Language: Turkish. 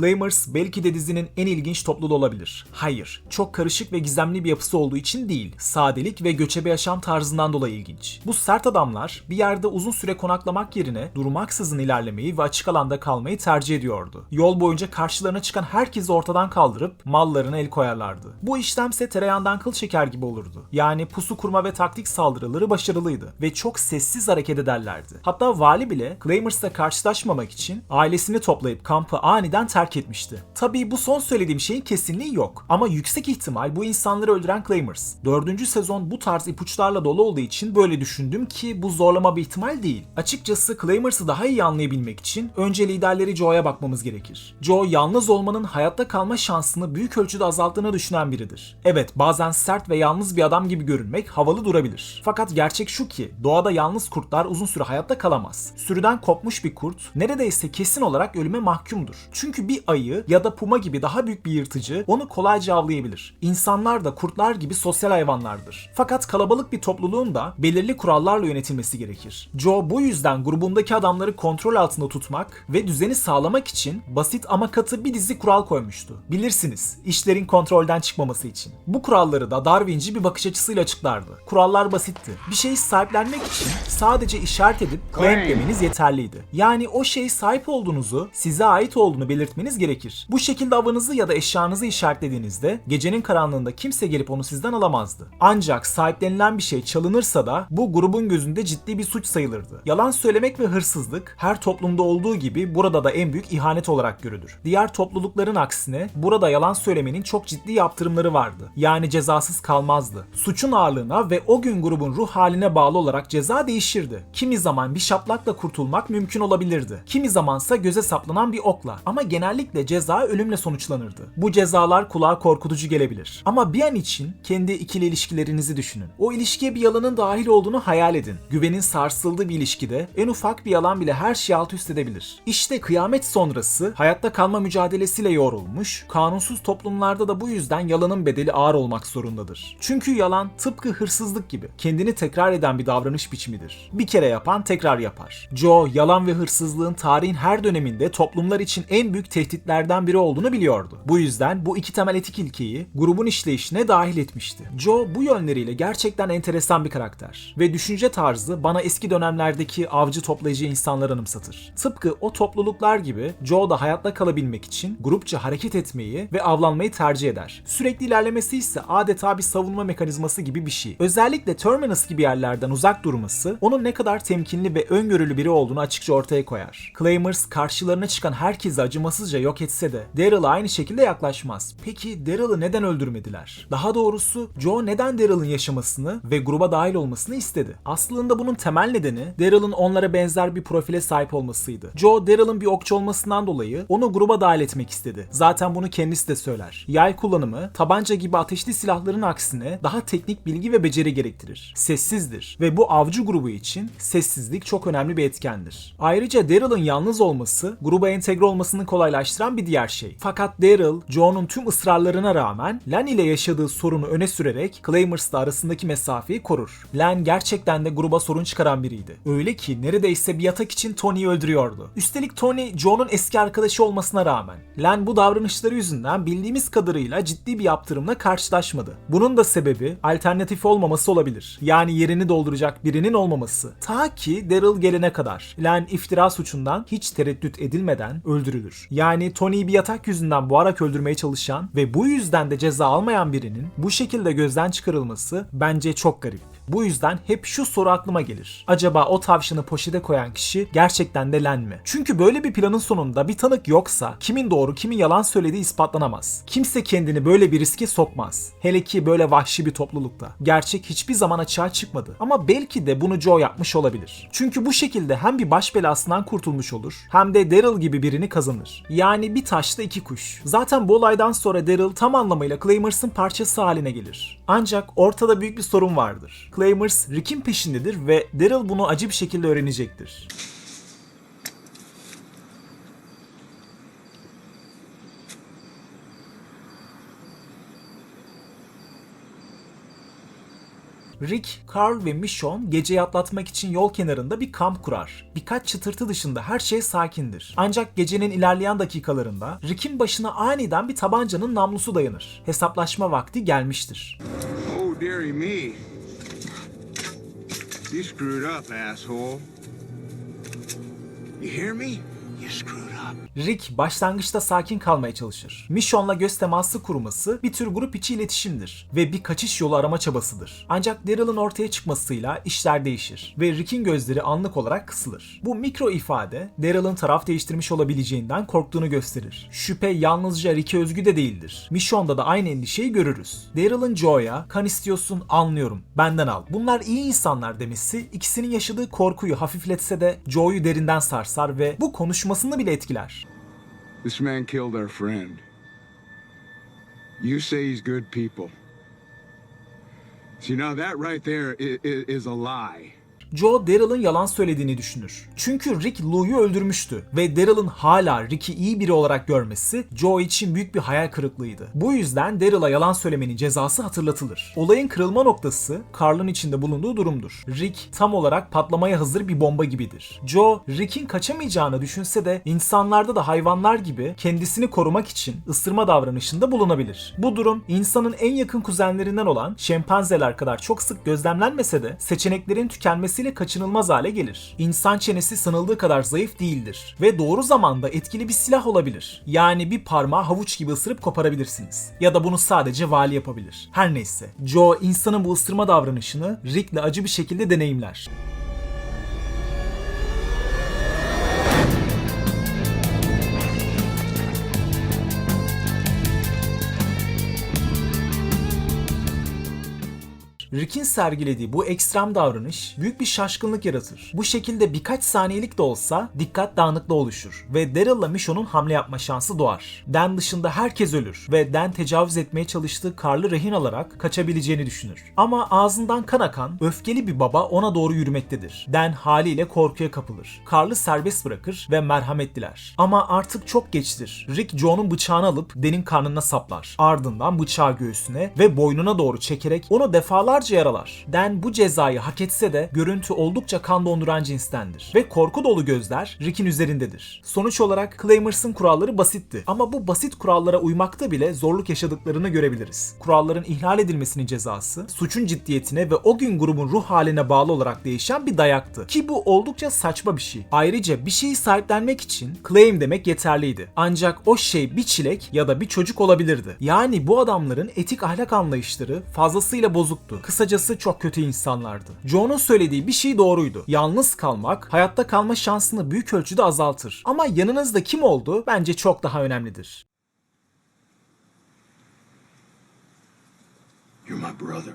Claimers belki de dizinin en ilginç topluluğu olabilir. Hayır, çok karışık ve gizemli bir yapısı olduğu için değil, sadelik ve göçebe yaşam tarzından dolayı ilginç. Bu sert adamlar bir yerde uzun süre konaklamak yerine durmaksızın ilerlemeyi ve açık alanda kalmayı tercih ediyordu. Yol boyunca karşılarına çıkan herkesi ortadan kaldırıp mallarına el koyarlardı. Bu işlemse tereyağından kıl çeker gibi olurdu. Yani pusu kurma ve taktik saldırıları başarılıydı ve çok sessiz hareket ederlerdi. Hatta vali bile Claimers'la karşılaşmamak için ailesini toplayıp kampı aniden terk etmişti. Tabii bu son söylediğim şeyin kesinliği yok ama yüksek ihtimal bu insanları öldüren Claimers. Dördüncü sezon bu tarz ipuçlarla dolu olduğu için böyle düşündüm ki bu zorlama bir ihtimal değil. Açıkçası Claimers'ı daha iyi anlayabilmek için önce liderleri Joe'ya bakmamız gerekir. Joe yalnız olmanın hayatta kalma şansını büyük ölçüde azalttığını düşünen biridir. Evet bazen sert ve yalnız bir adam gibi görünmek havalı durabilir. Fakat gerçek şu ki doğada yalnız kurtlar uzun süre hayatta kalamaz. Sürüden kopmuş bir kurt neredeyse kesin olarak ölüme mahkumdur. Çünkü bir ayı ya da puma gibi daha büyük bir yırtıcı onu kolayca avlayabilir. İnsanlar da kurtlar gibi sosyal hayvanlardır. Fakat kalabalık bir topluluğun da belirli kurallarla yönetilmesi gerekir. Joe bu yüzden grubundaki adamları kontrol altında tutmak ve düzeni sağlamak için basit ama katı bir dizi kural koymuştu. Bilirsiniz, işlerin kontrolden çıkmaması için. Bu kuralları da Darwinci bir bakış açısıyla açıklardı. Kurallar basitti. Bir şeyi sahiplenmek için sadece işaret edip claim demeniz yeterliydi. Yani o şey sahip olduğunuzu, size ait olduğunu belirtmeniz gerekir. Bu şekilde avınızı ya da eşyanızı işaretlediğinizde gecenin karanlığında kimse gelip onu sizden alamazdı. Ancak sahiplenilen bir şey çalınırsa da bu grubun gözünde ciddi bir suç sayılırdı. Yalan söylemek ve hırsızlık her toplumda olduğu gibi burada da en büyük ihanet olarak görülür. Diğer toplulukların aksine burada yalan söylemenin çok ciddi yaptırımları vardı. Yani cezasız kalmazdı. Suçun ağırlığına ve o gün grubun ruh haline bağlı olarak ceza değişirdi. Kimi zaman bir şaplakla kurtulmak mümkün olabilirdi. Kimi zamansa göze saplanan bir okla. Ama genellikle ceza ölümle sonuçlanırdı. Bu cezalar kulağa korkutucu gelebilir. Ama bir an için kendi ikili ilişkilerinizi düşünün. O ilişkiye bir yalanın dahil olduğunu hayal edin. Güvenin sarsıldığı bir ilişkide en ufak bir yalan bile her şeyi alt üst edebilir. İşte kıyamet sonrası hayatta kalma mücadelesiyle yoğrulmuş, kanunsuz toplumlarda da bu yüzden yalanın bedeli ağır olmak zorundadır. Çünkü yalan tıpkı hırsızlık gibi kendini tekrar eden bir davranış biçimidir. Bir kere yapan tekrar yapar. Joe yalan ve hırsızlığın tarihin her döneminde toplumlar için en büyük tehditlerden biri olduğunu biliyordu. Bu yüzden bu iki temel etik ilkeyi grubun işleyişine dahil etmişti. Joe bu yönleriyle gerçekten enteresan bir karakter ve düşünce tarzı bana eski dönemlerdeki avcı toplayıcı insanları anımsatır. Tıpkı o topluluklar gibi Joe da hayatta kalabilmek için grupça hareket etmeyi ve avlanmayı tercih eder. Sürekli ilerlemesi ise adeta bir savunma mekanizması gibi bir şey. Özellikle Terminus gibi yerlerden uzak durması onun ne kadar temkinli ve öngörülü biri olduğunu açıkça ortaya koyar. Claimers karşılarına çıkan herkesi acımasızca yok etse de Daryl'a aynı şekilde yaklaşmaz. Peki Daryl'ı neden öldürmediler? Daha doğrusu Joe neden Daryl'ın yaşamasını ve gruba dahil olmasını istedi? Aslında bunun temel nedeni Daryl'ın onlara benzer bir profile sahip olmasıydı. Joe Daryl'ın bir okçu olmasından dolayı onu gruba dahil etmek istedi. Zaten bunu kendisi de söyler. Yay kullanımı tabanca gibi ateşli silahların aksine daha teknik bilgi ve beceri gerektirir. Sessizdir ve bu avcı grubu için sessizlik çok önemli bir etkendir. Ayrıca Daryl'ın yalnız olması gruba entegre olmasını kolaylaştıran bir diğer şey. Fakat Daryl, Joe'nun tüm ısrarlarına rağmen Len ile yaşadığı sorunu öne sürerek Claimers'la arasındaki mesafeyi korur. Len gerçekten de gruba sorun çıkaran biriydi. Öyle ki neredeyse bir yatak için Tony'yi öldürüyordu. Üstelik Tony, Joe'nun eski arkadaşı olmasına rağmen. Len bu davranışları yüzünden bildiğimiz kadarıyla ciddi bir yaptırımla karşılaşmadı. Bunun da sebebi alternatif olmaması olabilir. Yani yerini dolduracak birinin olmaması. Ta ki Daryl gelene kadar. Len iftira suçundan hiç tereddüt edilmeden öldürülür. Yani Tony'yi bir yatak yüzünden boğarak öldürmeye çalışan ve bu yüzden de ceza almayan birinin bu şekilde gözden çıkarılması bence çok garip. Bu yüzden hep şu soru aklıma gelir. Acaba o tavşanı poşete koyan kişi gerçekten de Len mi? Çünkü böyle bir planın sonunda bir tanık yoksa kimin doğru kimin yalan söylediği ispatlanamaz. Kimse kendini böyle bir riske sokmaz. Hele ki böyle vahşi bir toplulukta. Gerçek hiçbir zaman açığa çıkmadı. Ama belki de bunu Joe yapmış olabilir. Çünkü bu şekilde hem bir baş belasından kurtulmuş olur hem de Daryl gibi birini kazanır. Yani bir taşla iki kuş. Zaten bu olaydan sonra Daryl tam anlamıyla Claimers'ın parçası haline gelir. Ancak ortada büyük bir sorun vardır. Claimers Rick'in peşindedir ve Daryl bunu acı bir şekilde öğrenecektir. Rick, Carl ve Michonne geceyi atlatmak için yol kenarında bir kamp kurar. Birkaç çıtırtı dışında her şey sakindir. Ancak gecenin ilerleyen dakikalarında Rick'in başına aniden bir tabancanın namlusu dayanır. Hesaplaşma vakti gelmiştir. Oh, dearie me. You screwed up, asshole. You hear me? You screwed up. Rick başlangıçta sakin kalmaya çalışır. Michonne'la göz teması kurması bir tür grup içi iletişimdir ve bir kaçış yolu arama çabasıdır. Ancak Daryl'ın ortaya çıkmasıyla işler değişir ve Rick'in gözleri anlık olarak kısılır. Bu mikro ifade Daryl'ın taraf değiştirmiş olabileceğinden korktuğunu gösterir. Şüphe yalnızca Rick'e özgü de değildir. Michonne'da da aynı endişeyi görürüz. Daryl'ın Joe'ya kan istiyorsun anlıyorum benden al. Bunlar iyi insanlar demesi ikisinin yaşadığı korkuyu hafifletse de Joe'yu derinden sarsar ve bu konuşmasını bile etkiler. This man killed our friend. You say he's good people. See, now that right there is, is a lie. Joe Daryl'ın yalan söylediğini düşünür. Çünkü Rick Lou'yu öldürmüştü ve Daryl'ın hala Rick'i iyi biri olarak görmesi Joe için büyük bir hayal kırıklığıydı. Bu yüzden Daryl'a yalan söylemenin cezası hatırlatılır. Olayın kırılma noktası Carl'ın içinde bulunduğu durumdur. Rick tam olarak patlamaya hazır bir bomba gibidir. Joe, Rick'in kaçamayacağını düşünse de insanlarda da hayvanlar gibi kendisini korumak için ısırma davranışında bulunabilir. Bu durum insanın en yakın kuzenlerinden olan şempanzeler kadar çok sık gözlemlenmese de seçeneklerin tükenmesiyle kaçınılmaz hale gelir. İnsan çenesi sanıldığı kadar zayıf değildir ve doğru zamanda etkili bir silah olabilir. Yani bir parmağı havuç gibi ısırıp koparabilirsiniz. Ya da bunu sadece vali yapabilir. Her neyse, Joe insanın bu ısırma davranışını Rick'le acı bir şekilde deneyimler. Rick'in sergilediği bu ekstrem davranış büyük bir şaşkınlık yaratır. Bu şekilde birkaç saniyelik de olsa dikkat dağınıklığı oluşur ve Daryl'la Michonne'un hamle yapma şansı doğar. Dan dışında herkes ölür ve Dan tecavüz etmeye çalıştığı Carl'ı rehin alarak kaçabileceğini düşünür. Ama ağzından kan akan öfkeli bir baba ona doğru yürümektedir. Dan haliyle korkuya kapılır. Carl'ı serbest bırakır ve merhamet diler. Ama artık çok geçtir. Rick Joe'nun bıçağını alıp Dan'in karnına saplar. Ardından bıçağı göğsüne ve boynuna doğru çekerek onu defalarca yaralar. Dan bu cezayı hak etse de görüntü oldukça kan donduran cinstendir. Ve korku dolu gözler Rick'in üzerindedir. Sonuç olarak Claymers'ın kuralları basitti. Ama bu basit kurallara uymakta bile zorluk yaşadıklarını görebiliriz. Kuralların ihlal edilmesinin cezası, suçun ciddiyetine ve o gün grubun ruh haline bağlı olarak değişen bir dayaktı. Ki bu oldukça saçma bir şey. Ayrıca bir şeyi sahiplenmek için claim demek yeterliydi. Ancak o şey bir çilek ya da bir çocuk olabilirdi. Yani bu adamların etik ahlak anlayışları fazlasıyla bozuktu. Kısacası çok kötü insanlardı. Joe'nun söylediği bir şey doğruydu. Yalnız kalmak hayatta kalma şansını büyük ölçüde azaltır. Ama yanınızda kim olduğu bence çok daha önemlidir. You're my brother.